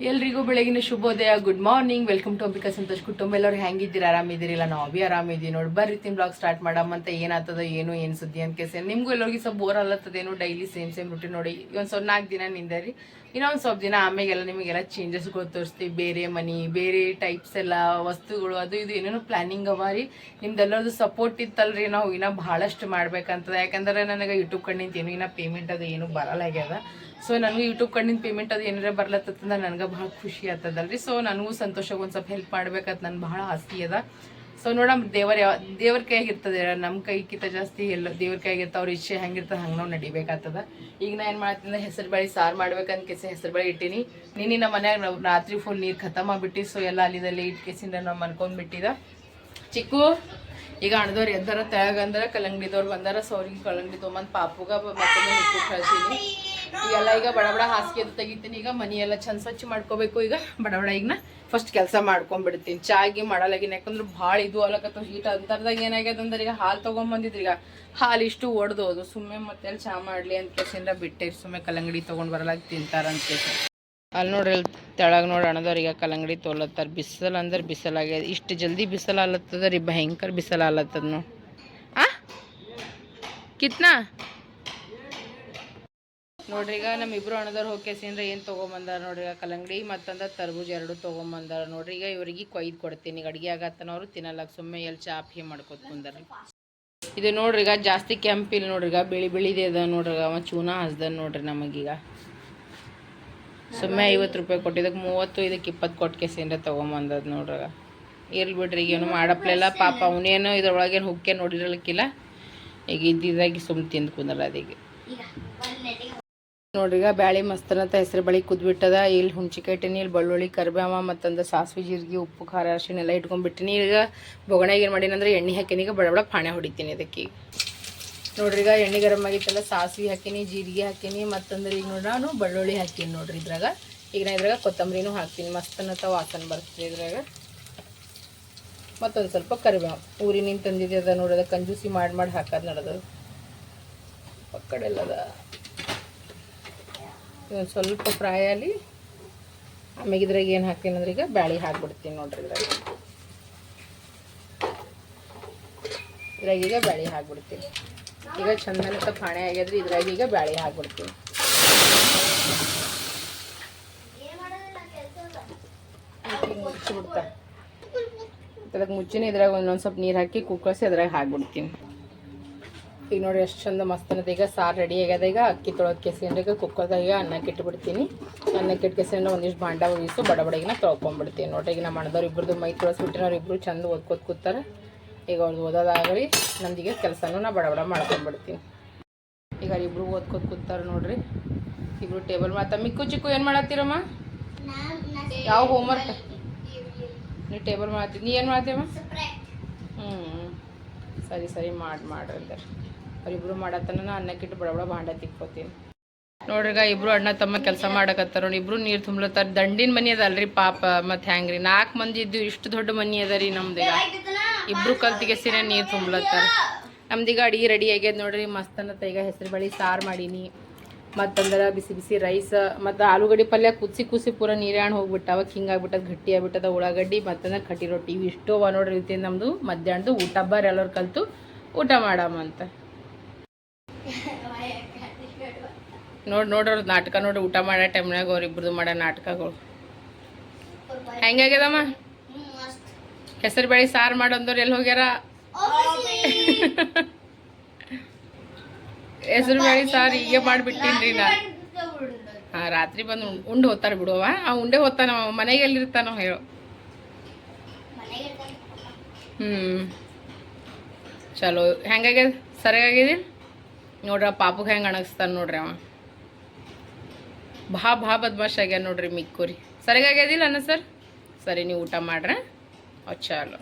ಎಲ್ರಿಗೂ ಬೆಳಗಿನ ಶುಭೋದಯ. Good morning welcome to Ambika Santosh ಕುಟುಂಬ ಎಲ್ಲರೂ ಹೆಂಗಿದ್ದೀರಾ? ಆರಾಮಿದ್ದೀರಿಲ್ಲ ನಾವು ಬಿ ಆರಾಮಿದ್ದೀವಿ. ನೋಡಿ, ಬರ್ರಿ ತಿನ್ ಬ್ಲಾಗ್ ಸ್ಟಾರ್ಟ್ ಮಾಡಮ್ಮಂತ ಏನಾಗ್ತದ ಏನು ಏನು ಸುದ್ದಿ ಅಂತ ಕೇಸ ನಿಮಗೂ ಎಲ್ಲರಿಗೂ ಸ್ವಲ್ಪ ಬೋರ್ ಅಲ್ಲತ್ತದೇನು ಡೈಲಿ ಸೇಮ್ ಸೇಮ್ ರೂಟೀನ್ ನೋಡಿ. ಒಂದು ಸ್ವಲ್ಪ ನಾಲ್ಕು ದಿನ ನಿಂದರಿ ಇನ್ನೊಂದು ಸ್ವಲ್ಪ ದಿನ ಆಮೇಲೆಲ್ಲ ನಿಮಗೆಲ್ಲ ಚೇಂಜಸ್ ತೋರಿಸ್ತೀವಿ ಬೇರೆ ಮನಿ, ಬೇರೆ ಟೈಪ್ಸ್ ಎಲ್ಲ ವಸ್ತುಗಳು, ಅದು ಇದು ಏನೇನೋ ಪ್ಲಾನಿಂಗ್ ಅವ ರೀ. ನಿಮ್ದೆಲ್ಲರದು ಸಪೋರ್ಟ್ ಇತ್ತಲ್ರಿ ನಾವು ಇನ್ನೂ ಭಾಳಷ್ಟು ಮಾಡ್ಬೇಕಂತದ. ಯಾಕಂದ್ರೆ ನನಗೆ ಯೂಟ್ಯೂಬ್ ಕಣ್ಣಿಂದ ಏನು, ಇನ್ನೂ ಪೇಮೆಂಟ್ ಅದು ಏನು ಬರಲ್ಲ ಆಗ್ಯದ. ಸೊ ನನಗೆ ಯೂಟ್ಯೂಬ್ ಕಣ್ಣಿಂದ ಪೇಮೆಂಟ್ ಅದು ಏನಾರ ಬರ್ಲತ್ತಂದ್ರೆ ನನಗೆ ಭಾಳ ಖುಷಿ ಆಗ್ತದಲ್ರಿ. ಸೊ ನನಗೂ ಸಂತೋಷಕ್ಕೆ ಒಂದು ಸ್ವಲ್ಪ ಹೆಲ್ಪ್ ಮಾಡ್ಬೇಕಂತ ನನ್ಗೆ ಭಾಳ ಆಸ್ತಿ ಅದ. ಸೊ ನೋಡಮ್, ದೇವರ ಯಾವ ದೇವ್ರ ಕೈಯಾಗ ಇರ್ತದೆ ನಮ್ಮ ಕೈಗಿಂತ ಜಾಸ್ತಿ ಎಲ್ಲ ದೇವ್ರ ಕೈಯಾಗ ಇರ್ತಾವ ಅವ್ರ ಇಚ್ಛೆ ಹೆಂಗಿರ್ತದೆ, ಹಂಗೆ ನಾವು ನಡಿಬೇಕಾಗ್ತದ ಈಗ ನಾ ಏನು ಮಾಡ್ತೀನಿ ಹೆಸರು ಬೇಳೆ ಸಾರು ಮಾಡ್ಬೇಕಂತ ಕೆಸ ಹೆಸರು ಬೇಳೆ ಇಟ್ಟೀನಿ. ನಿನ್ನೆ ನಮ್ಮ ಮನ್ಯಾಗ ರಾತ್ರಿ ಫುಲ್ ನೀರು ಖತಮ್ ಆಗ್ಬಿಟ್ಟಿ ಸೊ ಎಲ್ಲ ಅಲ್ಲಿದಲ್ಲಿ ಇಟ್ಟು ಕೆಸಿಂದ ನಾವು ಮನ್ಕೊಂಡ್ಬಿಟ್ಟಿದ ಚಿಕ್ಕು, ಈಗ ಅಣದವ್ರು ಎದ್ದಾರ ತೆಳಗಂದ್ರೆ ಕಲ್ಲಂಗಡಿದವ್ರು ಬಂದಾರ ಸೊ ಅವ್ರಿಗೆ ಕಲ್ಲಂಗಡಿ ತೊಗೊಂಬಂದು ಪಾಪುಗ ಮತ್ತೊಮ್ಮೆ ನಿಕ್ಕು ಕಳ್ಸೀನಿ. ಈಗೆಲ್ಲ ಈಗ ಬಡ ಬಡ ಹಾಸಿಗೆ ತೆಗಿತೀನಿ, ಈಗ ಮನೆಯೆಲ್ಲ ಚಂದ ಸ್ವಚ್ಛ ಮಾಡ್ಕೋಬೇಕು ಈಗ, ಬಡ ಬಡ ಈಗ ನಾ ಫಸ್ಟ್ ಕೆಲಸ ಮಾಡ್ಕೊಂಡ್ಬಿಡ್ತೀನಿ. ಚಾಗಿ ಮಾಡಲಾಗಿನ ಯಾಕಂದ್ರೆ ಭಾಳ ಇದು ಅಲಕತ್ತು ಹೀಟ್ ಅಂತರ್ದಾಗ ಏನಾಗ್ಯದ ಅಂದ್ರೆ ಈಗ ಹಾಲು ತೊಗೊಂಬಂದಿದ್ರು ಈಗ ಹಾಲು ಇಷ್ಟು ಒಡ್ದೋದು. ಸುಮ್ಮನೆ ಮತ್ತೆ ಚಾ ಮಾಡಲಿ ಅಂತ ಕೇಸಿಂದ ಬಿಟ್ಟೆ. ಸುಮ್ಮನೆ ಕಲ್ಲಂಗಡಿ ತೊಗೊಂಡು ಬರಲಾಗ ತಿಂತಾರಂತ ಕೇಸಿ ಅಲ್ಲಿ ನೋಡ್ರಿ ಅಲ್ಲಿ ತೆಳಗೆ ನೋಡಿ ಅಣದವ್ರಿಗೆ ಕಲ್ಲಂಗಡಿ ತೊಲತ್ತಾರ. ಬಿಸಿಲು ಅಂದ್ರೆ ಬಿಸಿಲಾಗ್ಯದ ಇಷ್ಟು ಜಲ್ದಿ ಬಿಸಿಲು ಆಲತ್ತದ ರೀ. ಭಯಂಕರ ಬಿಸಿಲು ಆಲತ್ತದ ನೋಡಿ. ಆ? ಕಿತ್ನಾ? ನೋಡ್ರಿ, ಈಗ ನಮ್ಮ ಇಬ್ರು ಹೋಗ್ಕೇಸಿ ಅಂದ್ರೆ ಏನು ತೊಗೊಂಬಂದಾರ ನೋಡ್ರಿ, ಈಗ ಕಲ್ಲಂಗಡಿ ಮತ್ತಂದ ತರಬೂಜ ಎರಡು ತೊಗೊಂಬಂದಾರ ನೋಡ್ರಿ, ಈಗ ಇವ್ರಿಗೆ ಕೊಯ್ದು ಕೊಡ್ತೀನಿ ಈಗ ಅಡುಗೆ ಆಗತ್ತನ ಅವರು ತಿನ್ನಲ್ಲ ಸುಮ್ಮನೆ ಎಲ್ಲಿ ಚಾಪಿ ಮಾಡ್ಕೊತ ಕುಂದಾರ ಇದು ನೋಡ್ರಿ, ಈಗ ಜಾಸ್ತಿ ಕೆಂಪಿಲ್ಲ ನೋಡ್ರಿ, ಈಗ ಬಿಳಿ ಬಿಳಿದೆ ಅದ ನೋಡ್ರಿ ಅವ ಚೂನ ಹಸ್ದ ನೋಡ್ರಿ ನಮಗೀಗ ಸುಮ್ಮನೆ ಐವತ್ತು ರೂಪಾಯಿ ಕೊಟ್ಟಿದ್ದಕ್ಕೆ ಮೂವತ್ತು ಇದಕ್ಕೆ ಇಪ್ಪತ್ತು ಕೊಟ್ಟು ಕೇಸಿಂದ ತೊಗೊಂಬಂದದ ನೋಡ್ರಿ ಇರ್ಲಿ ಬಿಡ್ರಿ, ಈಗ ಏನು ಮಾಡಪ್ಲೆಲ್ಲ ಪಾಪ ಅವನೇನು ಇದ್ರೊಳಗೇನು ಹುಕ್ಕೆ ನೋಡಿರಲಿಕ್ಕಿಲ್ಲ, ಈಗ ಇದ್ದಿದ್ದಾಗಿ ಸುಮ್ಮ ತಿಂದು ಕುಂದಲ್ಲ ಅದೀಗ ನೋಡ್ರಿ, ಈಗ ಬ್ಯಾಳಿ ಮಸ್ತನಂತ ಹೆಸರು ಬಳಿ ಕುದ್ಬಿಟ್ಟದ. ಇಲ್ಲಿ ಹುಣ್ಚಿಕಾಯಿ ಇಲ್ಲಿ ಬೆಳ್ಳುಳ್ಳಿ ಕರಿಬೇವ ಮತ್ತಂದ್ರೆ ಸಾಸಿವೆ, ಜೀರಿಗೆ, ಉಪ್ಪು, ಖಾರ ಅರಿಶಿಣ ಎಲ್ಲ ಇಟ್ಕೊಂಡ್ಬಿಟ್ಟಿನಿ ಈಗ ಬೊಗಣೆಗೆ ಏನು ಮಾಡೀನಿ ಅಂದ್ರೆ ಎಣ್ಣೆ ಹಾಕಿನಿ, ಈಗ ಬಡ ಪಾಣೆ ಹೊಡಿತೀನಿ ಅದಕ್ಕೆ ಈಗ ಎಣ್ಣೆ ಗರಂ ಆಗಿತ್ತಲ್ಲ, ಸಾಸಿವೆ ಹಾಕಿನಿ, ಜೀರಿಗೆ ಹಾಕಿನಿ, ಮತ್ತಂದ್ರೆ ಈಗ ನೋಡ್ರಿ, ನಾನು ಬೆಳ್ಳುಳ್ಳಿ ಹಾಕೀನಿ ನೋಡ್ರಿ ಇದ್ರಾಗ. ಈಗ ನಾ ಇದ್ರಾಗ ಕೊತ್ತಂಬರಿನೂ ಹಾಕ್ತೀನಿ ಮಸ್ತನತ್ತ ವಾಸನೆ ಬರ್ತದೆ ಇದ್ರಾಗ. ಮತ್ತೊಂದು ಸ್ವಲ್ಪ ಕರಿಬೇವು ಊರಿನಿಂದ ತಂದಿದ್ದೆ ಅದ ನೋಡೋದ ಕಂಜೂಸಿ ಮಾಡಿ ಮಾಡಿ ಹಾಕೋದು ನಡೆದು ಪಕ್ಕಡೆಲ್ಲದ ಇದೊಂದು ಸ್ವಲ್ಪ ಫ್ರೈ ಆಗಲಿ ಆಮೇಲೆ ಇದ್ರಾಗ ಏನು ಹಾಕ್ತೀನಿ ಅಂದ್ರೆ ಈಗ ಬ್ಯಾಳಿ ಹಾಕ್ಬಿಡ್ತೀನಿ ನೋಡ್ರಿ ಇದ್ರಾಗ. ಇದ್ರಾಗ ಈಗ ಬ್ಯಾಳಿ ಹಾಕ್ಬಿಡ್ತೀನಿ. ಈಗ ಚಂದನಕ ಪಾಣೆ ಆಗ್ಯದ್ರಿ ಇದ್ರಾಗ ಈಗ ಬ್ಯಾಳಿ ಹಾಕ್ಬಿಡ್ತೀನಿ. ಮುಚ್ಚಿಬಿಡ್ತಾ. ಅದಕ್ಕೆ ಮುಚ್ಚಿನ ಇದ್ರಾಗ ಒಂದೊಂದು ಸ್ವಲ್ಪ ನೀರು ಹಾಕಿ ಕುಕ್ಕರ್ಸಿ ಅದ್ರಾಗ ಹಾಕ್ಬಿಡ್ತೀನಿ. ಈಗ ನೋಡಿ ಎಷ್ಟು ಚಂದ ಮಸ್ತ್ ಅನ್ನೋದು. ಈಗ ಸಾರು ರೆಡಿ ಆಗ್ಯದ. ಈಗ ಅಕ್ಕಿ ತೊಳೋದು ಕೆಸಿಂದ ಈಗ ಕುಕ್ಕರ್ದಾಗ ಈಗ ಅನ್ನಕ್ಕೆ ಇಟ್ಬಿಡ್ತೀನಿ ಅನ್ನಕ್ಕೆ ಇಟ್ಟು ಕೆಸಿಂದ ಒಂದಿಷ್ಟು ಬಾಂಡ ಉಯಿಸು, ಬಡ ಬಡಗಿನ ತೊಳ್ಕೊಂಡ್ಬಿಡ್ತೀನಿ ನೋಡ್ರಿ, ಈಗ ನಮ್ಮ ಅಣ್ಣದವ್ರು ಇಬ್ಬರದು ಮೈ ತೊಳಸ್ಬಿಟ್ಟಿನವ್ರು ಇಬ್ಬರು ಚಂದ ಓದ್ಕೋತ ಕೂತಾರೆ. ಈಗ ಅವ್ರದ್ದು ಓದೋದಾಗಲಿ, ನಮ್ದೀಗ ಕೆಲಸನೂ ನಾ ಬಡ ಬಡ ಮಾಡ್ಕೊಂಡ್ಬಿಡ್ತೀನಿ ಈಗ ಇಬ್ರು ಓದ್ಕೋತ ಕೂತಾರೆ ನೋಡ್ರಿ. ಇಬ್ರು ಟೇಬಲ್ ಮಾತಾ ಮಿಕ್ಕು ಚಿಕ್ಕು ಏನು ಮಾಡತ್ತೀರಮ್ಮ? ಯಾವ ಹೋಮ್ವರ್ಕ್ ನೀವು ಟೇಬಲ್ ಮಾಡ್ತೀನಿ ನೀ ಏನು ಮಾಡ್ತೀವಮ್ಮ ಹ್ಞೂ ಸರಿ ಸರಿ, ಮಾಡಿ, ಮಾಡ್ರಿ ಅವ್ರಿಬ್ರು ಮಾಡತ್ತನ ಅನ್ನಕ್ಕಿಟ್ಟು ಬಡ ಬಡ ಭಾಂಡ ತಿಕ್ಕೋತೀನಿ. ನೋಡ್ರಿಗ ಇಬ್ರು ಅಣ್ಣ ತಮ್ಮ ಕೆಲಸ ಮಾಡಕತ್ತಾರ ನೋಡಿ ಇಬ್ರು ನೀರು ತುಂಬ್ಲತ್ತಾರ. ದಂಡಿನ ಮನಿ ಅದಲ್ರಿ ಪಾಪ, ಮತ್ತೆ ಹೆಂಗ್ರಿ ನಾಲ್ಕು ಮಂದಿ ಇದ್ದು ಇಷ್ಟು ದೊಡ್ಡ ಮನಿ ಅದ ರೀ ನಮ್ದೀಗ ಇಬ್ರು ಕಲ್ತಿಗೆ ಸೀರೆ ನೀರು ತುಂಬ್ಲತ್ತಾರ. ನಮ್ದೀಗ ಅಡಿಗೆ ರೆಡಿ ಆಗ್ಯದ ನೋಡ್ರಿ ಮಸ್ತನತ್ತ ಈಗ ಹೆಸರು ಬಳಿ ಸಾರು ಮಾಡೀನಿ. ಮತ್ತಂದ್ರೆ ಬಿಸಿ ಬಿಸಿ ರೈಸ್, ಮತ್ತು ಆಲೂಗಡ್ಡೆ ಪಲ್ಯ ಕುದಿಸಿ ಕುಸಿ ಪೂರ ನೀರಾಣ ಹೋಗ್ಬಿಟ್ಟಾವ ಹಿಂಗಾಗ್ಬಿಟ್ಟದ ಗಟ್ಟಿ ಆಗ್ಬಿಟ್ಟದ, ಉಳ್ಳಾಗಡ್ಡಿ ಮತ್ತಂದ್ರೆ ಕಟ್ಟಿ ರೊಟ್ಟಿ ಇವು ಇಷ್ಟು ನೋಡ್ರಿ ರೀತಿ ನಮ್ಮದು ಮಧ್ಯಾಹ್ನದ ಊಟ. ಬಾರ್ ಎಲ್ಲರೂ ಕಲ್ತು ಊಟ ಮಾಡಮ್ಮ ಅಂತ. ನೋಡಿ, ನೋಡ್ರಿ ನಾಟಕ ನೋಡಿ ಊಟ ಮಾಡೋ ಟೈಮ್ನಾಗ ಅವ್ರಿಬ್ರದ್ದು ಮಾಡೋ ನಾಟಕಗಳು. ಹೆಂಗಾಗ್ಯದಮ್ಮ ಹೆಸರು ಬೇಳೆ ಸಾರು ಮಾಡಂದವ್ರು ಎಲ್ಲಿ ಹೋಗ್ಯಾರ? ಹೆಸರು ಬೇಳೆ ಸಾರು ಹೀಗೆ ಮಾಡಿಬಿಟ್ಟಿನ್ರಿ ನಾ. ಹಾಂ, ರಾತ್ರಿ ಬಂದು ಉಂಡ್- ಹೋಗ್ತಾರೆ ಬಿಡುವ ಆ ಉಂಡೆ ಹೋಗ್ತಾನ ಅವ ಮನೆಗೆ ಎಲ್ಲಿರ್ತಾನೋ ಹೇಳು. ಹ್ಞೂ ಚಲೋ. ಹೆಂಗಾಗ್ಯದ ಸರಿಯಾಗಿದೆ ನೋಡ್ರಿ ಪಾಪಗೆ ಹೆಂಗೆ ಅಣಗಿಸ್ತಾನೆ ನೋಡ್ರಿ ಅವ. ಭಾ ಭಾ ಬದ್ಮಾಶ್ ಆಗ್ಯಾನ ನೋಡ್ರಿ ಮಿಕ್ಕೂರಿ. ಸರಿಯಾಗ್ಯದಿಲ್ಲ ಅನ್ನ ಸರ್? ಸರಿ, ನೀವು ಊಟ ಮಾಡ್ರೆ. ಚಲೋ.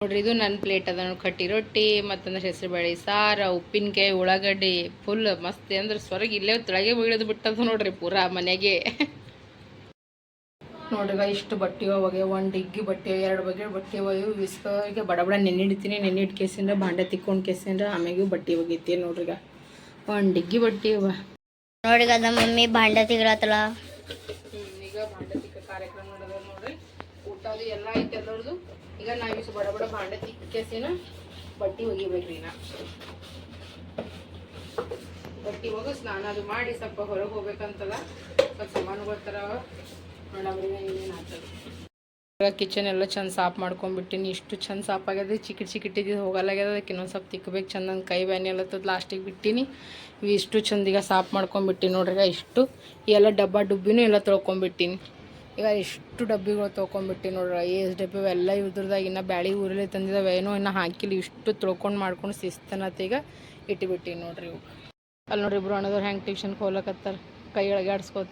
ನೋಡ್ರಿ, ಇದು ನನ್ನ ಪ್ಲೇಟ್ ಅದ ನೋಡಿ, ಕಟ್ಟಿ ರೊಟ್ಟಿ ಮತ್ತಂದ್ರೆ ಹೆಸರು ಬೇಳೆ ಸಾರ, ಉಪ್ಪಿನಕಾಯಿ, ಉಳ್ಳಾಗಡ್ಡಿ, ಫುಲ್ ಮಸ್ತ್. ಅಂದ್ರೆ ಸ್ವರ್ಗ ಇಲ್ಲೇ ತೊಳಗೆ ಬೀಳೋದು ಬಿಟ್ಟದ ನೋಡ್ರಿ ಪೂರಾ ಮನೆಗೆ. ನೋಡ್ರಿಗ ಇಷ್ಟು ಬಟ್ಟೆ ಅವಾಗೆ ಒಂದು ಡಿಗ್ಗಿ ಬಟ್ಟೆ ಎರಡು ಬಗೆ ಬಟ್ಟೆ ಒಯ್ಯು ಬಿಸ್ಕೋಗೆ ಬಡ ಬಡ ನೆನೆ ಇಡ್ತೀನಿ ನೆನೆ ಇಟ್ಟು ಕೇಸಿಂದ ಭಾಂಡೆ ತಿಕ್ಕೊಂಡು ಕೇಸಿಂದ ಆಮ್ಯಾಗ ಬಟ್ಟೆ ಒಗೈತಿ ನೋಡ್ರಿಗ. ಒಂದು ಡಿಗ್ಗಿ ಬಟ್ಟೆ ಅವ. ನೋಡ್ರಿಗ ಅದ ಮಮ್ಮಿ ಭಾಂಡೆ ತಿಗ್ಲತ್ತಲ್ಲ ಈಗ ಭಾಂಡೆ ತಿಕ್ಕ ಕಾರ್ಯಕ್ರಮ ನಡೆದ ನೋಡ್ರಿ. ಊಟ ಅದು ಎಲ್ಲ ಐತೆ ಎಲ್ಲರದು. ಈಗ ನಾವಿಷ್ಟು ಬಡ ಬಡ ಭಾಂಡೆ ತಿಕ್ಕೇಸಿನ ಬಟ್ಟೆ ಒಗಿಬೇಕ್ರಿ ನಾ ಬಟ್ಟೆ ಹೋಗಿ ಸ್ನಾನ ಅದು ಮಾಡಿ ಸ್ವಲ್ಪ ಹೊರಗೆ ಹೋಗ್ಬೇಕಂತಲ್ಲ, ಸ್ವಲ್ಪ ಸಾಮಾನುಗಳ ಥರ ಏನೇನು ಇವಾಗ ಕಿಚನ್ ಎಲ್ಲ ಚಂದ ಸಾಫ್ ಮಾಡ್ಕೊಂಡ್ಬಿಟ್ಟಿನಿ. ಇಷ್ಟು ಚಂದ ಸಾಫ್ ಆಗ್ಯದ, ಚಿಕಿಟ್ ಚಿಕಿಟ್ಟಿದ್ದು ಹೋಗಲ್ಲಾಗ್ಯದ ಅದಕ್ಕೆ ಇನ್ನೊಂದು ಸ್ವಲ್ಪ ತಿಕ್ಕಬೇಕು ಚಂದ ಕೈ ಬ್ಯಾನಿ ಎಲ್ಲತ್ತದ ಲಾಸ್ಟಿಗೆ ಬಿಟ್ಟಿನಿ. ಇಷ್ಟು ಚಂದ ಈಗ ಸಾಫ್ ಮಾಡ್ಕೊಂಡ್ಬಿಟ್ಟಿನಿ ನೋಡ್ರಿ ಇಷ್ಟು. ಎಲ್ಲ ಡಬ್ಬ ಡುಬ್ಬಿನೂ ಎಲ್ಲ ತೊಳ್ಕೊಂಬಿಟ್ಟಿನಿ ಈಗ ಇಷ್ಟು ಡಬ್ಬಿಗಳು ತೊಳ್ಕೊಂಬಿಟ್ಟಿನಿ ನೋಡ್ರಿ ಏಸ್ ಡಬ್ಬಿ ಎಲ್ಲ ಇದ್ರದಾಗ ಇನ್ನು ಬ್ಯಾಳಿ ಊರಲ್ಲಿ ತಂದಿದ್ದಾವೆ ಏನೋ ಇನ್ನು ಹಾಕಿಲ್ಲ. ಇಷ್ಟು ತೊಳ್ಕೊಂಡು ಮಾಡ್ಕೊಂಡು ಶಿಸ್ತನತ್ತ ಈಗ ನೋಡ್ರಿ ಇವು ಅಲ್ಲಿ ನೋಡ್ರಿ ಇಬ್ರು ಅಣ್ಣದವ್ರು ಹೆಂಗೆ ಟ್ಯೂಷನ್ಗೆ ಹೋಗ್ಲಕತ್ತಾರ. ಕೈ ಒಳಗೆ ಆಡ್ಸ್ಕೋತ.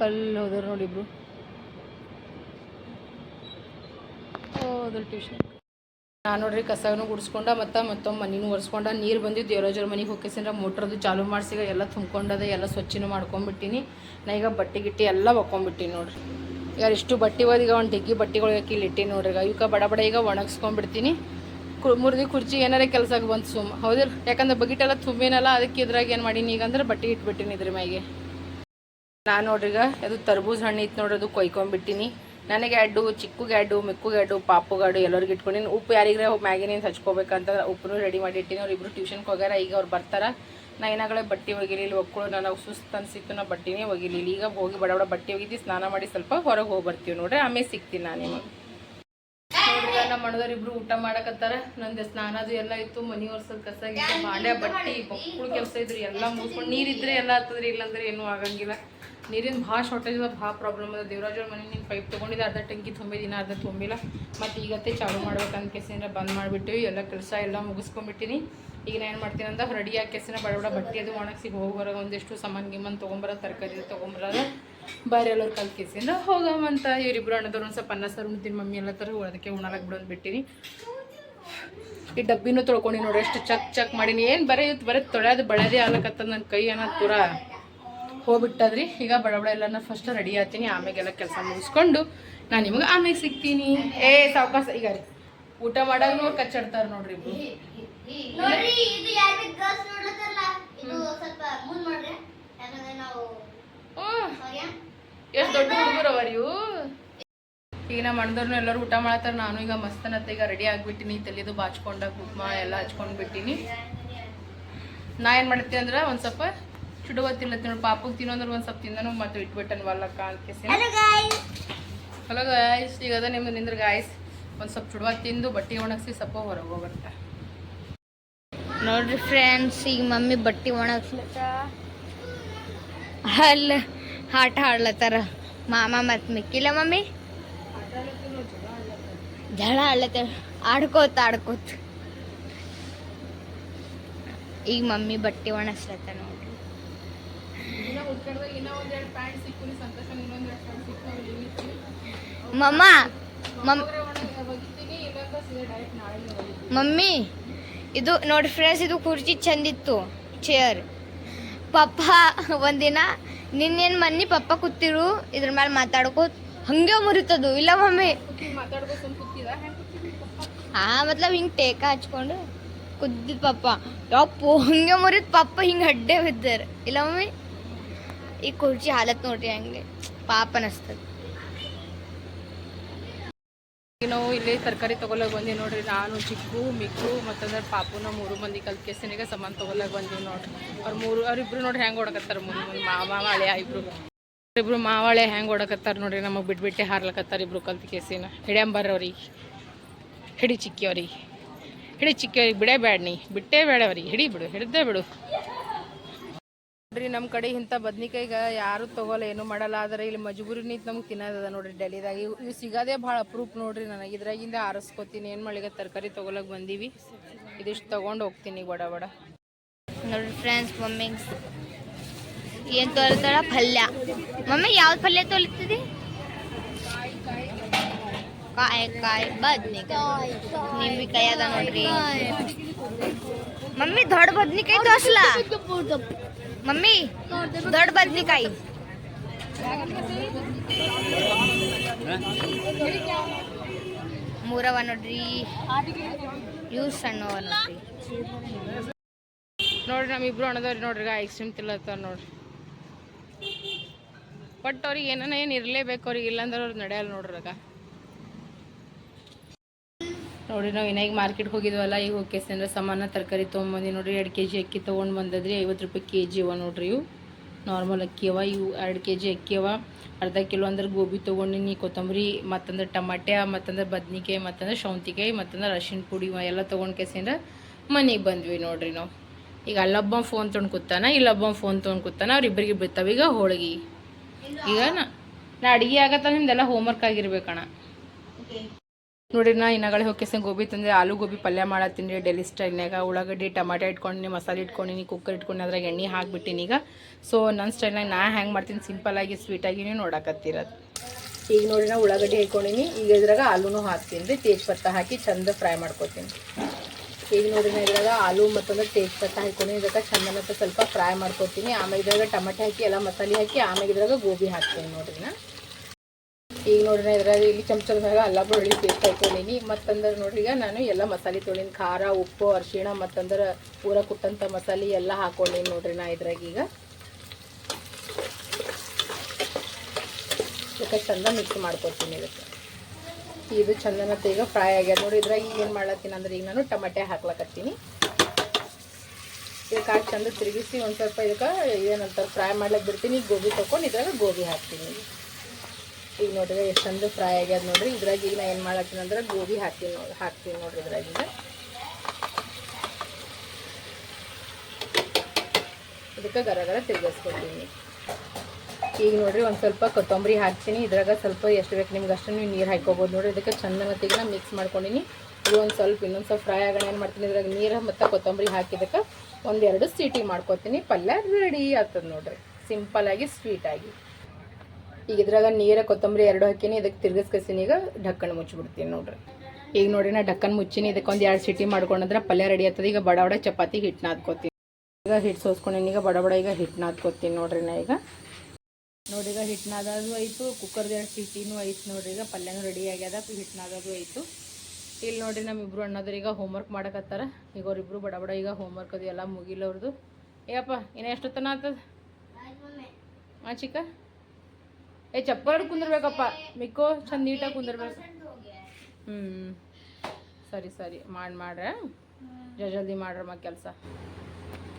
ಕಲ್ಲು ಹೋದ್ರು ನೋಡಿ ಇಬ್ರು. ಹೋದ್ರು ಟ್ಯೂಷನ್ ನಾನು ನೋಡ್ರಿ ಕಸನೂ ಗುಡಿಸ್ಕೊಂಡ ಮತ್ತು ಮತ್ತೊಮ್ಮೆ ಮನಿನೂ ಒರೆಸ್ಕೊಂಡ. ನೀರು ಬಂದಿದ್ದು ದೇವರಾಜರ ಮನೆಗೆ ಹೋಗಿಸಿದ್ರೆ ಮೋಟ್ರದ್ದು ಚಾಲು ಮಾಡ್ಸಿಗ ಎಲ್ಲ ತುಂಬ್ಕೊಂಡದ, ಎಲ್ಲ ಸ್ವಚ್ಛನೂ ಮಾಡ್ಕೊಂಬಿಟ್ಟಿನಿ. ನಾ ಈಗ ಬಟ್ಟೆ ಗಿಟ್ಟಿ ಎಲ್ಲ ಒಕ್ಕೊಂಬಿಟ್ಟಿನಿ ನೋಡ್ರಿ. ಈಗ ಇಷ್ಟು ಬಟ್ಟೆ ಒಂದು ಡಿಗ್ಗಿ ಬಟ್ಟೆಗಳು ಇಲ್ಲಿ ಇಟ್ಟಿನಿ ನೋಡ್ರಿ. ಈಗ ಇವಕ್ಕೆ ಬಡ ಬಡ ಈಗ ಒಣಗಿಸ್ಕೊಂಡ್ಬಿಡ್ತೀನಿ ಕು ಮುರಿದಿ ಕುರ್ಚಿ ಏನಾರ ಕೆಲ್ಸಕ್ಕೆ ಬಂತು ಸುಮ್. ಹೌದಿಲ್ಲ ಯಾಕಂದ್ರೆ ಬಗಿಟೆಲ್ಲ ತುಂಬಿನಲ್ಲ, ಅದಕ್ಕೆ ಇದ್ರಾಗ ಏನು ಮಾಡೀನಿ ಈಗ ಅಂದ್ರೆ ಬಟ್ಟೆ ಇಟ್ಬಿಟ್ಟಿನಿ ಇದ್ರ ಮ್ಯಾಗೆ. ನಾನು ನೋಡ್ರಿಗ, ಅದು ತರ್ಬೂಜ್ ಹಣ್ಣು ಇತ್ತು ನೋಡ್ರಿ, ಅದು ಕೊಯ್ಕೊಂಬಿಟ್ಟಿನಿ. ನನಗೆ ಅಡ್ಡು ಚಿಕ್ಕಗೆ ಅಡ್ಡು ಮಿಕ್ಕಗೆ ಪಾಪು ಗಾಡು ಎಲ್ಲರಿಗೆ ಇಟ್ಕೊಂಡಿನಿ. ಉಪ್ಪು ಯಾರಿಗ್ರೆ ಮ್ಯಾಗಿನಿಂದ ಹಚ್ಕೋಬೇಕಂತಂದ್ರೆ ಉಪ್ಪನ್ನು ರೆಡಿ ಮಾಡಿ ಇಟ್ಟಿನಿ ಅವ್ರು ಇಬ್ರು ಟ್ಯೂಷನ್ಗೆ ಹೋಗ್ಯಾರ, ಈಗ ಅವ್ರು ಬರ್ತಾರ. ನಾ ಏನಾಗಲೇ ಬಟ್ಟೆ ಒಗಿಲಿಲ್ಲ, ಒಕ್ಕಳು ನನಗೆ ಸುಸ್ತು ಅನ್ಸಿತ್ತು, ನಾ ಬಟ್ಟೆನೇ ಒಗಿಲಿಲ್ಲ. ಈಗ ಹೋಗಿ ಬಡ ಬಡ ಬಟ್ಟೆ ಒಗಿದು ಸ್ನಾನ ಮಾಡಿ ಸ್ವಲ್ಪ ಹೊರಗೆ ಹೋಗಿ ಬರ್ತೀವಿ ನೋಡ್ರಿ, ಆಮೇಲೆ ಸಿಗ್ತೀನಿ ನಾನು ನಿಮಗೆ. ಈಗ ಇಬ್ರು ಊಟ ಮಾಡಕತ್ತಾರ. ನಂದು ಸ್ನಾನ ಅದು ಎಲ್ಲ ಇತ್ತು ಮನಿ ಒರ್ಸೋದು ಕಸ ಗಿಸ ಬಾಂಡೆ ಬಟ್ಟಿ ಮಕ್ಕಳು ಕೆಲಸ ಇದ್ರಿ ಎಲ್ಲ ಮುಗಿಸ್ಕೊಂಡು ನೀರಿದ್ರೆ ಎಲ್ಲ ಆಗ್ತದ್ರಿ ಇಲ್ಲಾಂದ್ರೆ ಏನೂ ಆಗಂಗಿಲ್ಲ. ನೀರಿನ ಭಾಳ ಶಾರ್ಟೇಜ್ ಅದ ಭಾಳ ಪ್ರಾಬ್ಲಮ್ ಅದ. ದೇವರಾಜ್ ಅವ್ರ ಮನೆ ನೀನು ಪೈಪ್ ತೊಗೊಂಡಿದ್ದೆ ಅರ್ಧ ಟಂಕಿ ತುಂಬಿದಿನ ಅರ್ಧ ತುಂಬಿಲ್ಲ. ಮತ್ತು ಈಗತ್ತೆ ಚಾಲು ಮಾಡ್ಬೇಕಂತ ಕೆಸಿನ ಬಂದ್ ಮಾಡಿಬಿಟ್ಟಿವಿ ಎಲ್ಲ ಕೆಲಸ ಎಲ್ಲ ಮುಗಿಸ್ಕೊಂಡ್ಬಿಟ್ಟಿನಿ. ಈಗ ನಾನು ಏನು ಮಾಡ್ತೀನಿ ಅಂತ ರೆಡಿ ಆಗಿ ಕೆಸಿನ ಬಡ ಬಡ ಬಟ್ಟೆ ಅದು ಒಣಗಿಸಿ ಹೋಗಿ ಬರೋ ಒಂದಿಷ್ಟು ಸಾಮಾನು ಗಿಮ್ಮನ್ ತೊಗೊಂಬರೋ ತರಕಾರಿ ತೊಗೊಂಬರೋದು ಬಾರಿ ಎಲ್ಲರು ಕಲ್ ಕೇಸಿನ ಹೋಗಮಂತ ಇವರಿಬ್ರು ಅಣ್ಣದವ್ರು ಒಂದು ಸ್ವಲ್ಪ ಅನ್ನ, ಸಾರು ಉಣ್ತೀನಿ ಮಮ್ಮಿ ಎಲ್ಲ ಥರ ಅದಕ್ಕೆ ಉಣಲಕ್ಕೆ ಬಿಡೋದು ಬಿಟ್ಟಿನಿ. ಈ ಡಬ್ಬಿನೂ ತೊಳ್ಕೊಂಡು ನೋಡಿ ಎಷ್ಟು ಚಕ್ ಚಕ್ ಮಾಡೀನಿ. ಏನು ಬರೀ ಇವತ್ತು ಬರೀ ತೊಳೆಯೋದು ಬಳೆದೇ ಆಗ್ಲಕತ್ತದ ನನ್ನ ಕೈ ಅನ್ನೋದು ಪೂರ ಹೋಗ್ಬಿಟ್ಟದ್ರಿ. ಈಗ ಬಡ ಬಡ ಎಲ್ಲ ಫಸ್ಟ್ ರೆಡಿ ಆತೀನಿ ಆಮೇಲೆಲ್ಲ ಕೆಲಸ ಮುಗಿಸ್ಕೊಂಡು ನಾನು ನಿಮಗೆ ಆಮೇಲೆ ಸಿಗ್ತೀನಿ. ಏ ಸಾವಕಾಶ ಈಗ ರೀ. ಊಟ ಮಾಡಾಗೂ ಕಚ್ಚಾಡ್ತಾರೆ ನೋಡ್ರಿ ಇಬ್ರು. ಎಷ್ಟು ದೊಡ್ಡ ಹುಡುಗರು ಅವ ಇವು ಈಗ ನಮ್ಮ ಅಣ್ಣದವ್ರನ್ನ ಎಲ್ಲರೂ ಊಟ ಮಾಡತ್ತಾರ ನಾನು ಈಗ ಮಸ್ತನತ್ತ ಈಗ ರೆಡಿ ಆಗಿಬಿಟ್ಟಿನಿ ತಲೆದು ಬಾಚ್ಕೊಂಡ ಕುಕ್ಮ ಎಲ್ಲ ಹಚ್ಕೊಂಡು ಬಿಟ್ಟಿನಿ ನಾ ಏನು ಮಾಡ್ತೀನಿ ಅಂದ್ರೆ ಒಂದು ಸ್ವಲ್ಪ ಚುಡುವತ್ತಿಲ್ಲ ತಿನ್ನೋ ಪಾಪಗೆ ತಿನ್ನೋಂದ್ರೆ ಒಂದು ಸ್ವಲ್ಪ ತಿಂದನು ಮತ್ತೆ ಇಟ್ಬಿಟ್ಟನ್ ವಲ್ಲಕ್ಕ ಅಂತ ಹಲೋ ಗಾಯ್ಸ್ ಈಗ ಅದ ನಿಮ್ಗೆ ನಿಂದ್ರ ಗಾಯ್ಸ್ ಒಂದು ಸ್ವಲ್ಪ ಚುಡುವ ತಿಂದು ಬಟ್ಟೆ ಒಣಗಿಸಿ ಸ್ವಲ್ಪ ಹೊರಗೆ ಹೋಗ್ಬರ್ತ ನೋಡ್ರಿ ಫ್ರೆಂಡ್ಸ್ ಈಗ ಮಮ್ಮಿ ಬಟ್ಟೆ ಒಣಗ್ಸ್ಲತ್ತ ಅಲ್ಲ, ಆಟ ಆಡ್ಲತ್ತಾರ. ಮಾಮ ಮತ್ತು ಮಿಕ್ಕಿಲ್ಲ ಮಮ್ಮಿ? ಜಳ ಆಡ್ಲತ್ತಾರ. ಆಡ್ಕೋತ ಆಡ್ಕೋತ. ಈಗ ಮಮ್ಮಿ ಬಟ್ಟೆ ಒಣಸ್ಲತ್ತ ನೋಡ್ರಿ. ಮಮ್ಮ ಮಮ್ಮಿ, ಇದು ನೋಡಿ ಫ್ರೆಂಡ್ಸ್ ಇದು ಕುರ್ಚಿ ಚಂದಿತ್ತು ಚೇರ್ ಪಪ್ಪ, ಒಂದಿನ, ನಿನ್ನೇನು ಮನ್ನಿ ಪಪ್ಪ ಕೂತಿರು, ಇದ್ರ ಮೇಲೆ ಮಾತಾಡ್ಕೋ ಹಂಗೆ ಮುರಿತದು, ಇಲ್ಲ ಮಮ್ಮಿ ಹಾ ಮತ್ಲಬ್ ಹಿಂಗೆ ಟೇಕ ಹಚ್ಕೊಂಡು ಕುದ್ದಿದ್ ಪಪ್ಪ. ಯಪ್ಪು ಹಂಗೆ ಮುರಿದ್ ಪಪ್ಪ ಹಿಂಗೆ ಅಡ್ಡೆ ಬಿದ್ದಾರೆ. ಇಲ್ಲ ಮಮ್ಮಿ ಈ ಕುರ್ಚಿ ಹಾಲತ್ ನೋಡ್ರಿ ಹಂಗೆ, ಪಾಪ ಅನಸ್ತದ. ನಾವು ಇಲ್ಲಿ ತರಕಾರಿ ತಗೊಳಕ್ ಬಂದೀವಿ ನೋಡ್ರಿ. ನಾನು, ಚಿಕ್ಕು, ಮಿಕ್ಕು ಮತ್ತಂದ್ರೆ ಪಾಪುನ ಮೂರು ಮಂದಿ ಕಲ್ಕೆಸನಿಗೆ ಸಮಾನ್ ತಗೊಳಕ್ ಬಂದೀವಿ ನೋಡ್ರಿ. ಅವ್ರ ಮೂರು ಅವ್ರಿಬ್ರು ನೋಡ್ರಿ ಹೆಂಗೆ ಹೊಡಕತ್ತಾರ ಮುಂದೆ. ಮುಂದೆ ಮಾವಾಳೆ ಇಬ್ರು. ಇಬ್ರು ಮಾವಾಳೆ ಹೆಂಗೆ ಹೊಡಕತ್ತಾರ ನೋಡ್ರಿ. ನಮಗೆ ಬಿಟ್ಬಿಟ್ಟೆ ಹಾರ್ಲಕತ್ತಾರ ಇಬ್ರು ಕಲ್ತ್ ಕೇಸಿನ ಹಿಡ್ಯಾಂಬರ್ರಿ ಅವ್ರಿಗೆ ಹಿಡಿ ಚಿಕ್ಕಿ ಅವ್ರಿಗೆ ಹಿಡಿ ಚಿಕ್ಕಿ ಅವ್ರಿಗೆ ಬಿಡೇ ಬೇಡ ನೀ. ಬಿಟ್ಟೇ ಬೇಡ ಅವ್ರಿಗೆ ಹಿಡಿ ಬಿಡು. ಹಿಡ್ದೇ ಬಿಡು. ನೋಡ್ರಿ ನಮ್ಮ ಕಡೆ ಇಂಥ ಬದ್ನಿಕಾಯಿಗ ಯಾರು ತಗೋಲ್ಲ, ಏನು ಮಾಡಲ್ಲ. ಆದರೆ ಇಲ್ಲಿ ಮಜಬೂರಿ ನಿಂತು ನಮ್ಗೆ ತಿನ್ನೋದದ ನೋಡ್ರಿ ಡೆಲ್ಲಿದಾಗ. ಇವು ಸಿಗೋದೇ ಭಾಳ ಅಪ್ರೂಪ್ ನೋಡ್ರಿ ನನಗೆ. ಇದ್ರಾಗಿಂದ ಆರಿಸ್ಕೊತೀನಿ. ಏನು ಮಾಡಿಗ ತರಕಾರಿ ತೊಗೊಳಕ್ ಬಂದೀವಿ. ಇದಿಷ್ಟು ತೊಗೊಂಡು ಹೋಗ್ತೀನಿ ಬಡ ಬಡ ನೋಡ್ರಿ ಫ್ರೆಂಡ್ಸ್ ಮಮ್ಮಿ. ಏನು ತೊಳಿತಾಳ ಪಲ್ಯ. ಮಮ್ಮಿ, ಯಾವ್ದು ಪಲ್ಯ ತೊಳಿತಿದಿ ಕಾಯಿ ಕಾಯಿ ಬದ್ನಿಕಾಯಿ ನಿಂಬಿಕಾಯಿ ಅದ ನೋಡ್ರಿ. ಮಮ್ಮಿ, ದೊಡ್ಡ ಬದ್ನಿಕಾಯಿ ತೋರ್ಸಲ? ಮಮ್ಮಿ, ದೊಡ್ಡ ಬದ್ನಿಕಾಯಿ. ಮೂರವ ನೋಡ್ರಿ. ಇವು ಸಣ್ಣವ ನೋಡ್ರಿ. ನೋಡ್ರಿ ನಮ್ಮಿಬ್ರು ಅಣ್ಣದವ್ರಿ ನೋಡ್ರಿ ಐಸ್ ಕ್ರೀಮ್ ತಿಲ್ಲತ್ತಾರ ನೋಡ್ರಿ. ಬಟ್ ಅವ್ರಿಗೆ ಏನಾನ ಏನು ಇರಲೇಬೇಕು, ಅವ್ರಿಗೆ ಇಲ್ಲಾಂದ್ರೆ ಅವ್ರು ನಡೆಯಲ್ಲ ನೋಡ್ರಿ ನೋಡ್ರಾಗ ನೋಡ್ರಿ ನಾವು ಏನಾಗ ಮಾರ್ಕೆಟ್ಗೆ ಹೋಗಿದ್ವಲ್ಲ ಈಗ ಹೋಗಿ ಅಂದ್ರೆ ಸಮಾನ ತರಕಾರಿ ತೊಗೊಂಬಂದು ನೋಡ್ರಿ. ಎರಡು ಕೆ ಜಿ ಅಕ್ಕಿ ತೊಗೊಂಡು ಬಂದದ್ರಿ, ಐವತ್ತು ರೂಪಾಯಿ ಕೆ ಜಿ ಅವ ನೋಡ್ರಿ ಇವು. ನಾರ್ಮಲ್ ಅಕ್ಕಿ ಅವ, ಇವು ಎರಡು ಕೆ ಜಿ ಅಕ್ಕಿ ಅವ. ಅರ್ಧ ಕಿಲೋ ಅಂದ್ರೆ ಗೋಬಿ ತೊಗೊಂಡಿನಿ ಕೊತ್ತಂಬರಿ, ಮತ್ತಂದ್ರೆ ಟಮಾಟೆ ಮತ್ತಂದ್ರೆ ಬದ್ನಿಕಾಯಿ, ಮತ್ತಂದ್ರೆ ಶೌಂತಿಕಾಯಿ, ಮತ್ತಂದ್ರೆ ಅರಶಿನ ಪುಡಿ ಎಲ್ಲ ತೊಗೊಂಡು ಕೇಸಿಂದ ಮನೆಗೆ ಬಂದ್ವಿ ನೋಡ್ರಿ ನಾವು. ಈಗ ಅಲ್ಲೊಬ್ಬ ಫೋನ್ ತೊಗೊಂಡು ಕೂತಾನ ಇಲ್ಲೊಬ್ಬ ಫೋನ್ ತೊಗೊಂಡು ಕೂತಾನ ಅವ್ರಿಬ್ಬರಿಗೆ ಬಿಡ್ತಾವ. ಈಗ ಹೋಳಿಗೆ. ಈಗ ನಾ ಅಡುಗೆ ಆಗತ್ತ ನಿಮ್ದೆಲ್ಲ ಹೋಮ್ವರ್ಕ್ ಆಗಿರ್ಬೇಕಣ್ಣ ನೋಡ್ರಿ ನಾ ಇನ್ನಗಳೇ ಹೋಗಿ ಗೋಬಿ ತಂದೆ, ಆಲೂ ಗೋಬಿ ಪಲ್ಯ ಮಾಡತ್ತೀನಿ ರೀ, ಡೆಲಿ ಸ್ಟೈಲ್ನಾಗ ಉಳ್ಳಾಗಡ್ಡಿ, ಟಮಾಟೆ ಇಟ್ಕೊಂಡಿನಿ ಮಸಾಲೆ ಇಟ್ಕೊಂಡಿನಿ ಕುಕ್ಕರ್ ಇಟ್ಕೊಂಡು, ಅದ್ರಾಗ ಎಣ್ಣೆ ಹಾಕ್ಬಿಟ್ಟಿನಿ ಈಗ. ಸೊ ನನ್ನ ಸ್ಟೈಲ್ನಾಗ ನಾ ಹ್ಯಾಂಗೆ ಮಾಡ್ತೀನಿ? ಸಿಂಪಲ್ಲಾಗಿ ಸ್ವೀಟಾಗಿ ನೀವು ನೋಡಕತ್ತಿರೋದು ಈಗ ನೋಡಿ, ನಾ ಉಳ್ಳಾಗಡ್ಡಿ ಹಾಕೊಂಡಿನಿ ಈಗ ಇದ್ರಾಗ ಆಲೂನು ಹಾಕ್ತೀನಿ ರೀ ತೇಜ್ಪತ್ತ ಹಾಕಿ ಚಂದ ಫ್ರೈ ಮಾಡ್ಕೊತೀನಿ. ಈಗ ನೋಡಿ, ನಾ ಇದ್ರಾಗ ಆಲೂ ಮತ್ತೊಂದು ತೇಜ್ಪತ್ತ ಇದ್ರಾಗ ಚಂದ ಮತ್ತು ಸ್ವಲ್ಪ ಫ್ರೈ ಮಾಡ್ಕೊತೀನಿ. ಆಮೇಲೆ ಇದ್ರಾಗ ಟಮಾಟೆ ಹಾಕಿ, ಎಲ್ಲ ಮಸಾಲೆ ಹಾಕಿ ಆಮೇಲೆ ಇದ್ರಾಗ ಗೋಬಿ ಹಾಕ್ತೀನಿ ನೋಡ್ರಿ ನಾ. ಈಗ ನೋಡ್ರಿ ನಾ ಇದ್ರಾಗ ಇಲ್ಲಿ ಚಮಚದ ಮ್ಯಾಗ ಅಲ್ಲ ಬೆಳ್ಳುಳ್ಳಿ ಪೇಸ್ಟ್ ಹಾಕೊಂಡೀನಿ ಮತ್ತಂದ್ರೆ ನೋಡ್ರಿ ಈಗ ನಾನು ಎಲ್ಲ ಮಸಾಲೆ ತೊಳಿನ. ಖಾರ, ಉಪ್ಪು, ಅರಿಶಿಣ ಮತ್ತಂದ್ರೆ ಪೂರ ಕುಟ್ಟಂಥ ಮಸಾಲೆ ಎಲ್ಲ ಹಾಕೊಂಡೀನಿ ನೋಡ್ರಿ ನಾ ಇದ್ರಾಗ ಈಗ. ಇದಕ್ಕೆ ಚಂದ ಮಿಕ್ಸ್ ಮಾಡ್ಕೊತೀನಿ ಇದಕ್ಕೆ. ಇದು ಚಂದನತ್ತ ಈಗ ಫ್ರೈ ಆಗ್ಯದ. ನೋಡಿ ಇದ್ರಾಗ ಈಗ ಏನು ಮಾಡ್ಲತ್ತೀನಿ ಅಂದ್ರೆ ಈಗ ನಾನು ಟಮಾಟೆ ಹಾಕ್ಲಕತ್ತೀನಿ. ಇದಕ್ಕೆ ಹಾಕಿ ಚಂದ ತಿರುಗಿಸಿ ಒಂದು ಸ್ವಲ್ಪ ಇದಕ್ಕೆ ಏನಂತಾರೆ ಫ್ರೈ ಮಾಡ್ಲಿಕ್ಕೆ ಬಿಡ್ತೀನಿ. ಗೋಬಿ ತೊಗೊಂಡು ಇದ್ರಾಗ ಗೋಬಿ ಹಾಕ್ತೀನಿ. ಈಗ ನೋಡ್ರಿ ಎಷ್ಟು ಚಂದ ಫ್ರೈ ಆಗ್ಯದ ನೋಡ್ರಿ. ಇದ್ರಾಗ ಈಗ ನಾ ಏನು ಮಾಡತ್ತೀನಿ ಅಂದ್ರೆ ಗೋಬಿ ಹಾಕ್ತೀನಿ ನೋಡಿ ಹಾಕ್ತೀನಿ ನೋಡ್ರಿ ಇದ್ರಾಗ ಈಗ. ಇದಕ್ಕೆ ಗರ ಗರ ತಿರ್ಗಿಸ್ಕೊತೀನಿ ಈಗ ನೋಡ್ರಿ ಒಂದು ಸ್ವಲ್ಪ ಕೊತ್ತಂಬರಿ ಹಾಕ್ತೀನಿ. ಇದ್ರಾಗ ಸ್ವಲ್ಪ ಎಷ್ಟು ಬೇಕು ನಿಮ್ಗೆ ಅಷ್ಟು ನೀವು ನೀರು ಹಾಕೋಬೋದು ನೋಡ್ರಿ. ಇದಕ್ಕೆ ಚಂದ ಮತ್ತೆ ನಾ ಮಿಕ್ಸ್ ಮಾಡ್ಕೊಂಡಿನಿ. ಇದು ಒಂದು ಸ್ವಲ್ಪ ಇನ್ನೊಂದು ಸ್ವಲ್ಪ ಫ್ರೈ ಆಗೋಣ ಏನು ಮಾಡ್ತೀನಿ ಇದ್ರಾಗ ನೀರು ಮತ್ತು ಕೊತ್ತಂಬರಿ ಹಾಕಿದಕ್ಕೆ ಒಂದೆರಡು ಸೀಟಿ ಮಾಡ್ಕೊತೀನಿ. ಪಲ್ಯ ರೆಡಿ ಆಗ್ತದೆ ನೋಡ್ರಿ. ಸಿಂಪಲ್ಲಾಗಿ ಸ್ವೀಟಾಗಿ ಈಗ ಇದ್ರಾಗ ನೀರ ಕೊತ್ತಂಬರಿ ಎರಡು ಹಾಕಿನಿ ಇದಕ್ಕೆ ತಿರ್ಗಿಸ್ಕಸಿನಿ ಈಗ ಢಕ್ಕನ್ ಮುಚ್ಚಿಬಿಡ್ತೀನಿ ನೋಡ್ರಿ. ಈಗ ನೋಡ್ರಿ ನಾ ಢಕ್ಕನ್ ಮುಚ್ಚಿನಿ ಇದಕ್ಕೆ ಒಂದು ಎರಡು ಸಿಟಿ ಮಾಡ್ಕೊಂಡ್ರೆ ಪಲ್ಯ ರೆಡಿ ಆಗ್ತದೆ. ಈಗ ಬಡ ಬಡ ಚಪಾತಿ ಹಿಟ್ಟು ನಾದ್ಕೋತೀನಿ. ಈಗ ಹಿಟ್ಟು ಸೋಸ್ಕೊಂಡಿನಿ ಈಗ ಬಡ ಬಡ ಈಗ ಹಿಟ್ಟು ನಾದ್ಕೋತೀನಿ ನೋಡ್ರಿ ನಾ ಈಗ. ನೋಡ್ರಿ ಈಗ ಹಿಟ್ಟು ನಾದಾದ್ರು ಆಯಿತು ಕುಕ್ಕರ್ದು ಎರಡು ಸಿಟಿನೂ ಆಯ್ತು ನೋಡ್ರಿ ಈಗ ಪಲ್ಯನೂ ರೆಡಿ ಆಗ್ಯದ ಹಿಟ್ಟು ನಾದಾದ್ರು ಆಯಿತು. ಇಲ್ಲಿ ನೋಡ್ರಿ ನಮ್ಮಿಬ್ರು ಅಣ್ಣದ್ರು ಈಗ ಹೋಮ್ವರ್ಕ್ ಮಾಡಕತ್ತಾರ. ಈಗ ಅವ್ರಿಬ್ರು ಬಡ ಬಡ ಈಗ ಹೋಮ್ವರ್ಕ್ ಅದು ಎಲ್ಲ ಮುಗಿಲ್ಲ ಅವ್ರದ್ದು ಏಪ್ಪ ಇನ್ನು ಎಷ್ಟೊತ್ತನ ಆಗ್ತದ ಆ ಚಿಕ್ಕ? ಏ ಚಪ್ಪಲ್ ಕುಂದಿರ್ಬೇಕಪ್ಪ. ಮಿಕ್ಕೋ ಚಂದ ನೀಟಾಗಿ ಕುಂದಿರ್ಬೇಕು. ಹ್ಞೂ ಸರಿ ಸರಿ. ಮಾಡಿ ಮಾಡ್ರೆ. ಜಲ್ದಿ ಮಾಡ್ರಮ್ಮ ಕೆಲಸ.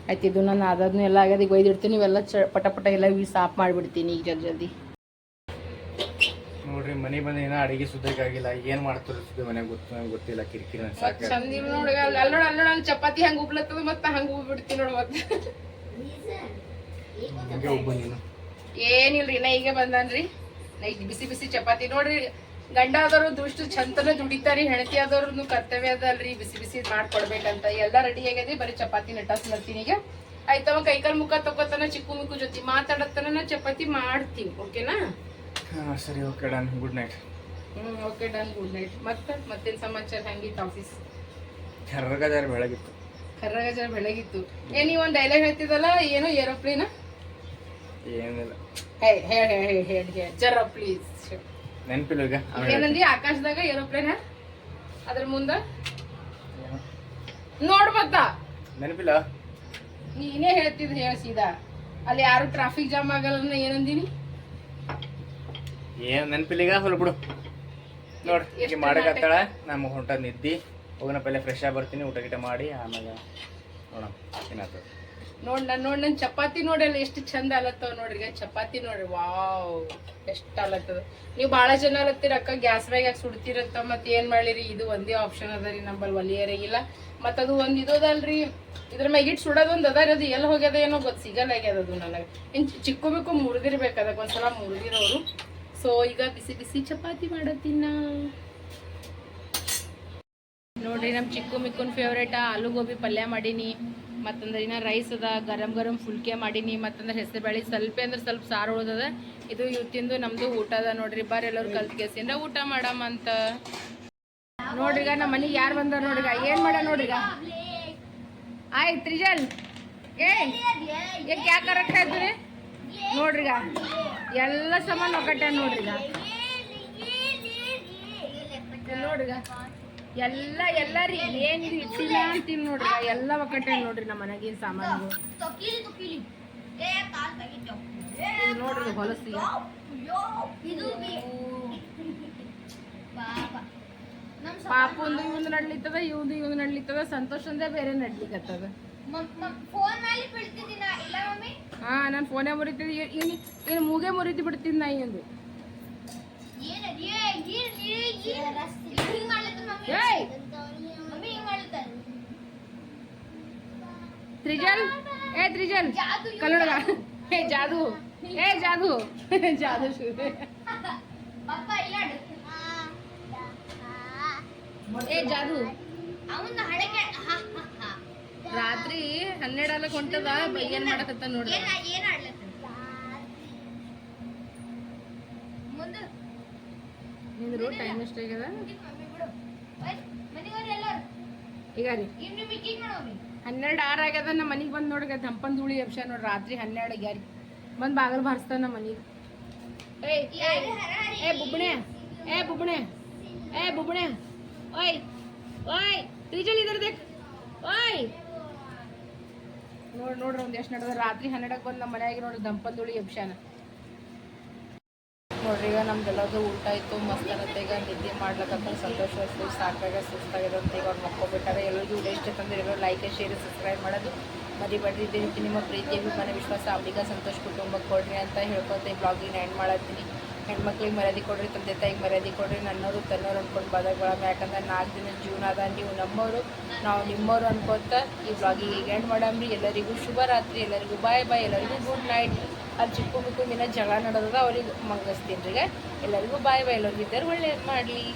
ಆಯ್ತು ಇದು ನಾನು ಅದಾದ್ನು ಎಲ್ಲ ಆಗ್ಯದ. ಈಗ ಒಯ್ದಿಡ್ತೀನಿ. ಇವೆಲ್ಲ ಚ ಪಟ ಪಟ ಎಲ್ಲ ಇವು ಸಾಫ್ ಮಾಡಿಬಿಡ್ತೀನಿ ಈಗ ಜಲ್ದಿ ಜಲ್ದಿ. ನೋಡ್ರಿ ಮನೆ ಬಂದ ಏನೋ ಅಡಿಗೆ ಸುದ್ದಕ್ಕಾಗಿಲ್ಲ ಏನ್ ಮಾಡ್ತಾರೆ ಸುದ್ದಿ ಮನೆಗೆ ಗೊತ್ತು ನಂಗೆ ಗೊತ್ತಿಲ್ಲ. ಕಿರಿಕಿರಿ ಸಾಕ ಚಂದ ನೋಡಿ ಅಲ್ಲಿ ನೋಡಿ ಅಲ್ಲಿ ಚಪಾತಿ ಹಂಗೆ ಉಬ್ಲತ್ತದ ಮತ್ತೆ ಹಂಗೆ ಉಬ್ಬಿಡ್ತೀನಿ ನೋಡಿ ಮತ್ತೆ. ಹಂಗೆ ನೀನು. ಏನಿಲ್ರಿ ನಾ ಈಗ ಬಂದಾನ್ರಿ. ನಾ ಈಗ ಬಿಸಿ ಬಿಸಿ ಚಪಾತಿ. ನೋಡ್ರಿ ಗಂಡ ಆದವರು ದುಷ್ಟು ಚಂತನ ದುಡಿತಾರಿ ಹೆಣತಿ ಆದವ್ರು ಕರ್ತವ್ಯ ಅದಲ್ರಿ ಬಿಸಿ ಬಿಸಿ ಮಾಡ್ಕೊಡ್ಬೇಕಂತ. ಎಲ್ಲ ರೆಡಿ ಆಗ್ಯದೆ ಬರೀ ಚಪಾತಿ ನಟಾಸ್ ಮಾಡ್ತೀನಿ ಈಗ. ಆಯ್ತವ ಕೈಕಾಲ್ ಮುಖ ತಗೋತಾನ ಚಿಕ್ಕು ಮಿಕ್ಕು ಜೊತೆ ಮಾತಾಡತ್ತಾನ ನಾ ಚಪಾತಿ ಮಾಡ್ತೀನಿ ಓಕೆನಾ? ಸರಿ okay done. Good night. Hmm okay done. Good night. ಮತ್ತೆ ಮತ್ತೇನ್ ಸಮಾಚಾರ ಹೆಂಗಿತ್ತು ಆಫೀಸ್ ಕರ್ರಗಜಾರ ಬೆಳಗಿತ್ತು. ಕರ್ರಗಜಾರ ಜರ ಬೆಳಗಿತ್ತು. ಏ ನೀವ್ ಒಂದ್ ಡೈಲಾಗ್ ಹೇಳ್ತಿದಲ್ಲ ಏನು ಏರೋಪ್ಲೇನ ಏನಿಲ್ಲ. ಹೇ ಹೇಳಿ ಹೇಳಿ ಜರ ಪ್ಲೀಸ್ ನೆನಪಿಲ್ಲ ಈಗ ಏನಂದಿ ಆಕಾಶದಾಗ ಏರೋಪ್ಲೇನ್? ಅದ್ರ ಮುಂದ? ನೋಡ್ ಮತ್ತ. ನೆನಪಿಲ್ಲ ನೀನೇ ಹೇಳ್ತಿದ್ ಹೇಳ ಸೀದಾ. ಅಲ್ಲಿ ಯಾರು ಟ್ರಾಫಿಕ್ ಜಾಮ್ ಆಗಲ್ಲ ಏನಂದಿನಿ? ಏನ್ ನೆನಪಿಲ್ಲ ಈಗ? ಹೊಲ್ ಬಿಡು. ನೋಡ್ ಈಗ ಮಾಡಕತ್ತಾಳ ನಮ್ಗೆ ಹೊಂಟ ನಿದ್ದಿ. ಹೋಗೋಣ ಪಲ್ಲೆ ಫ್ರೆಶ್ ಆಗಿ ಬರ್ತೀನಿ ಊಟ ಗಿಟ ಮಾಡಿ ಆಮೇಲೆ ನೋಡೋಣ. ಏನಾಗ್ತದೆ? ನೋಡ್ ನಾನು ನೋಡ್ ನನ್ ಚಪಾತಿ ನೋಡಲ್ಲ ಎಷ್ಟು ಚಂದ ಅಲತ್ತವ ನೋಡ್ರಿ ಚಪಾತಿ ನೋಡ್ರಿ. ವಾವ್, ಎಷ್ಟ್ ಅಲತ್ತದ. ನೀವು ಬಹಳ ಜನ ಅಲತ್ತೀರ ಅಕ್ಕ ಗ್ಯಾಸ್ ಬ್ಯಾಗ್ ಯಾಕೆ ಸುಡ್ತಿರತ್ತ ಮತ್ ಏನ್ ಮಾಡ್ಲಿರಿ? ಇದು ಒಂದೇ ಆಪ್ಷನ್ ಅದ ರೀ ನಂಬಲ್ಲಿ ಇಲ್ಲ. ಮತ್ ಅದು ಒಂದ್ ಇದೋದಲ್ರಿ, ಇದ್ರ ಮ್ಯಾಗ ಇಟ್ ಸುಡೋದೊಂದ್ ಅದ ರೀ ಅದು ಎಲ್ಲಿ ಹೋಗ್ಯದ ಏನೋ ಗೊತ್ತ, ಸಿಗಲ್ಲ ಆಗ್ಯದ ಅದು ನನಗೆ. ಇನ್ ಚಿಕ್ಕು ಬಿಕ್ಕು ಮುರಿದಿರ್ಬೇಕು ಅದಕ್ಕೆ ಒಂದ್ಸಲ ಮುರಿದಿರೋರು. ಸೊ ಈಗ ಬಿಸಿ ಬಿಸಿ ಚಪಾತಿ ಮಾಡತ್ತಿನ ನೋಡ್ರಿ ನಮ್ಮ ಚಿಕ್ಕು ಮಿಕ್ಕುನ್ ಫೇವ್ರೇಟ ಆಲೂಗೋಬಿ ಪಲ್ಯ ಮಾಡೀನಿ. ಮತ್ತಂದ್ರೆ ಇನ್ನು ರೈಸ್ ಅದ, ಗರಂ ಗರಂ ಫುಲ್ಕೆ ಮಾಡೀನಿ, ಮತ್ತಂದ್ರೆ ಹೆಸರು ಬೇಳೆ ಸ್ವಲ್ಪ ಅಂದ್ರೆ ಸ್ವಲ್ಪ ಸಾರು ಉಳ್ದದ. ಇದು ಇವತ್ತಿಂದು ನಮ್ದು ಊಟ ಅದ ನೋಡ್ರಿ, ಬಾರ್ ಎಲ್ಲರೂ ಕಲ್ತ್ ಕೇಸಿಂದ ಊಟ ಮಾಡಮ್ ಅಂತ. ನೋಡ್ರಿಗ ನಮ್ಮ ಮನೆಗೆ ಯಾರು ಬಂದಾರ ನೋಡ್ರಿಗ? ಏನ್ ಮಾಡ ನೋಡ್ರಿಗ? ಆಯ್ತು ರಿಜಲ್ ಏ ಯಾಕೆ ಕರೆಕ್ಟ್ ಆಯ್ತು ರೀ ನೋಡ್ರಿಗ, ಎಲ್ಲ ಸಾಮಾನು ಒಕ್ಕಟ್ಟ ನೋಡ್ರಿಗ. ನೋಡ್ರಿಗ. ಎಲ್ಲ ಎಲ್ಲ ರೀ ಏನ್ ಇದು ಇಟ್ಟಿಲ್ಲ ಅಂತೀನಿ ನೋಡ್ರಿ ಎಲ್ಲ ಒಕ್ಕಟ್ಟೆ ನೋಡ್ರಿ ನಮ್ಮ ಮನೆಗಿನ ಸಾಮಾನು ಇದು ನೋಡ್ರಿ ಹೊಲಸಿ. ಇದು ಪಾಪ. ಒಂದು ಪಾಪುಂದು ಇವಂದು ನಡ್ಲಿತ್ತದ ಇವಂದು ಇವಂದು ನಡ್ಲಿತ್ತದ ಸಂತೋಷಂದೇ ಬೇರೆ ನಡ್ಲಿಕ್ಕತ್ತದ ಫೋನ್ ಮೇಲೆ ಬೀಳ್ತಿದ್ದೀನ ಇಲ್ಲ ಮಮ್ಮಿ? ಹಾ ನಾನು ಫೋನೇ ಮುರಿತಿದ್ದೆ ಏನು ಏನು ಮೂಗೆ ಮುರಿತಿ ಬಿಡ್ತೀನಿ ನಾ ಇವಂದು. ತ್ರಿಜಲ್? ಏ ತ್ರಿಜಲ್! ಜಾದು ಕನ್ನಡ ಏ ಜಾದು. ಏ ಜಾದು. ಜಾದು ಏ ಜಾದು. ಅವನ ಹಡಗೆ ರಾತ್ರಿ ಹನ್ನೆರಡು ಅಲ್ಲಕ್ ಹೊಂಟದ ಏನ್ ಮಾಡಕತ್ತ ನೋಡಿ. ಏನ ಮುಂದೆ. ನಿಂದ್ರು ಟೈಮ್ ಎಷ್ಟಾಗ್ಯದ? ಹನ್ನೆರಡು ಆರು ಆಗ್ಯದ, ನಮ್ಮ ಮನೆಗೆ ಬಂದು ನೋಡ್ರಿ ದಂಪನ್ ಧೂಳಿ ಎಬ್ಸ ನೋಡ್ರಿ ರಾತ್ರಿ ಹನ್ನೆರಡು ಆಗ್ಯಾರಿ. ಬಂದು ಬಾಗಲ್ ಬಾರಿಸ್ತಾನ ನಮ್ಮ ಮನೆಗೆ. ಏ ಬುಬ್ಬಣೆ ಏ ಬುಬ್ಬಣೆ ಏ ಬುಬ್ಬಣೆ. ಓಯ್ ಓಯ್ ಟೀಚರ್ ಇದ್ರ ಓಯ್. ನೋಡ್, ನೋಡ್ರಿ ಒಂದ್ ಎಷ್ಟು ನಡೆದ ರಾತ್ರಿ ಹನ್ನೆರಡಕ್ಕೆ ಬಂದು ನಮ್ಮ ಮನೆಯಾಗಿ ನೋಡ್ರಿ ದಂಪಲ್ ಧೂಳಿ ಎಬ್ಸಾನ ನೋಡ್ರಿ, ಈಗ ನಮ್ದೆಲ್ಲದು ಊಟ ಆಯ್ತು, ಮಸ್ತ್ ಅನ್ನತ್ತೆ ಈಗ ನಿದ್ದೆ ಮಾಡ್ಲಕ್ಕ ಸಂತೋಷ ಆಯ್ತು ಸಾಕಾಗ ಸುಸ್ತಾಗಿದೆ ಅಂತ ಈಗ ಅವ್ರು ಮಕ್ಕೊಬಿಟ್ಟಾರೆ. ಎಲ್ಲರಿಗೂ ವಿಡಿಯೋ ಇಷ್ಟ ತಂದಿರೋ ಲೈಕ್ ಶೇರ್ ಸಬ್ಸ್ಕ್ರೈಬ್ ಮಾಡೋದು ಮರಿಬೇಡ್ರಿ ಇದೇ ರೀತಿ ನಿಮ್ಮ ಪ್ರೀತಿ ಅಭಿಮಾನ, ವಿಶ್ವಾಸ, ಅವ್ರಿಗ ಸಂತೋಷ ಕುಟುಂಬಕ್ಕೆ ಕೊಡ್ರಿ ಅಂತ ಹೇಳ್ಕೊತ ಈ ಬ್ಲಾಗಿನ ಎಂಡ್ ಮಾಡತ್ತೀನಿ. ಹೆಣ್ಮಕ್ಳಿಗೆ ಮರ್ಯಾದೆ ಕೊಡ್ರಿ, ತಂದೆ ತಾಯಿಗೆ ಮರ್ಯಾದೆ ಕೊಡ್ರಿ ನನ್ನವರು ತನ್ನೋರು ಅನ್ಕೊಂಡು ಬದಕೊಳ್ಳೋಣ ಯಾಕಂದ್ರೆ ನಾಲ್ಕು ದಿನ ಜೀವನ ಅದ ನೀವು ನಮ್ಮವರು ನಾವು ನಿಮ್ಮವರು ಅನ್ಕೋತ ಈ ಬ್ಲಾಗಿಗೆ ಈಗ ಎಂಡ್ ಮಾಡಮ್ರಿ. ಎಲ್ಲರಿಗೂ ಶುಭರಾತ್ರಿ ಎಲ್ಲರಿಗೂ ಬಾಯ್ ಬಾಯ್ ಎಲ್ಲರಿಗೂ ಗುಡ್ ನೈಟ್ ಅಲ್ಲಿ ಚಿಕ್ಕು ದಿನ ಜಗಳ ನಡೆದದ ಅವ್ರಿಗೆ ಮಂಗಿಸ್ತೀನಿ ರೀ ಎಲ್ಲರಿಗೂ ಬಾಯ್ ಬಾಯ್, ಎಲ್ಲರಿಗೂ ಇದ್ದಾರೆ ಒಳ್ಳೇದು ಮಾಡಲಿ.